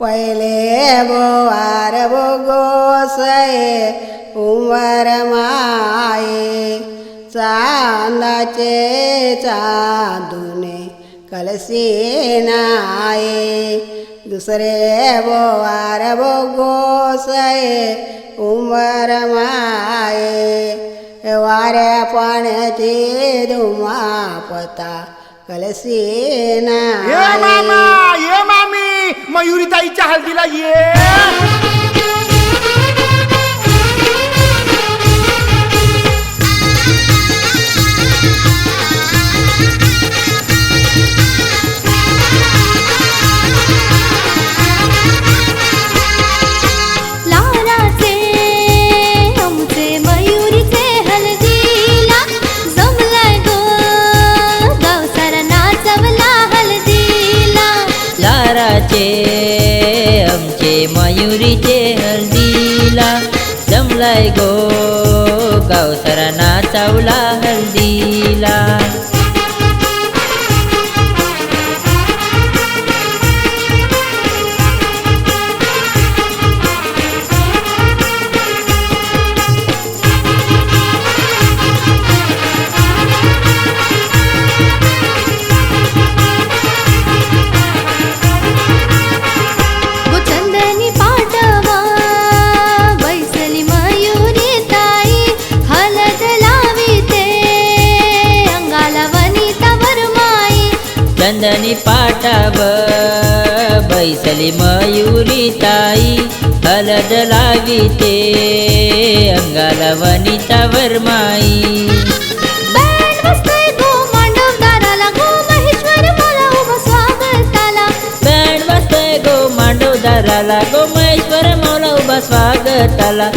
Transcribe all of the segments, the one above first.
पहिले बोवार बो गोसये उमर माये चांदाचे चांदुने कलसी नाये. दुसरे बोवार बो गोसये उमर माये वाऱ्या पाण्याची धुमापता कलसी नाये. मयुरीताईच्या हळदीला हल्दीला ये. मयुरी हल्दीला जमलाई गो. गाउँ सरा नाचाउला हल्दी. चंदनी पाटाव बैसली मयुरी ताई हलद लाविते अंगाला वनिता वरमाई गो मांडवदाराला गो महेश्वर मला उभा स्वागताला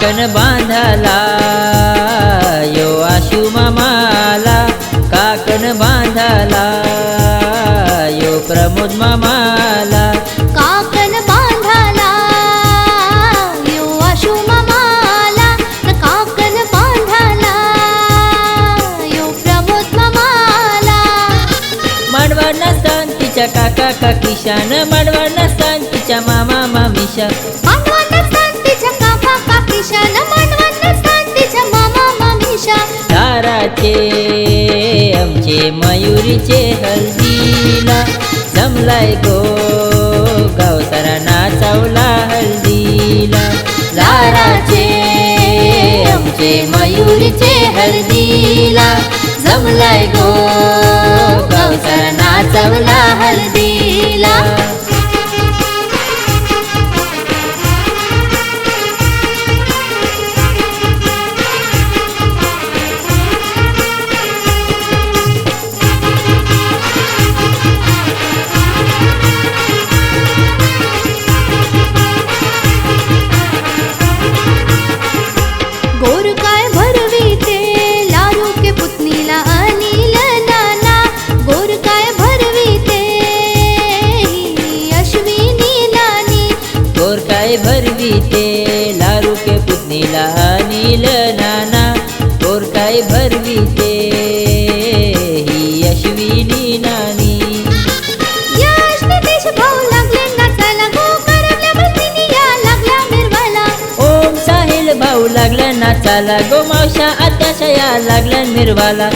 काकण बांधाला यो आशु मामाला. काकण बांधाला यो प्रमोद मामाला. काकन बांधाला यो आशु मामाला. न काकन बांधाला यो प्रमोद मामाला. माडवाड नसतान तिच्या काका काकीशान माडवाड नसतान तिच्या मामा मामीशा काका न मानवांना तिच्या मामा मामीशा ताराचे आमचे मयुरीचे हल्दीला. जमलाय गो गावसारा नाचावला हल्दीला. लाराचे आमचे मयुरीचे हल्दीला. जमलाय गो गावसारा नाचवला हल्दीला. काय भरवी ते लारू के पुतनीला अनिल नाना काय भरवी ते ही अश्विनी नानी लागले ओम साहिल भाऊ लागला नाचाला गो मावशा आत्याशया लागल्या मिरवाला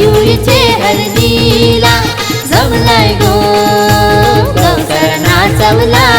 मयुरीचे हल्दीला जमलाय गो. गवसर नाचवला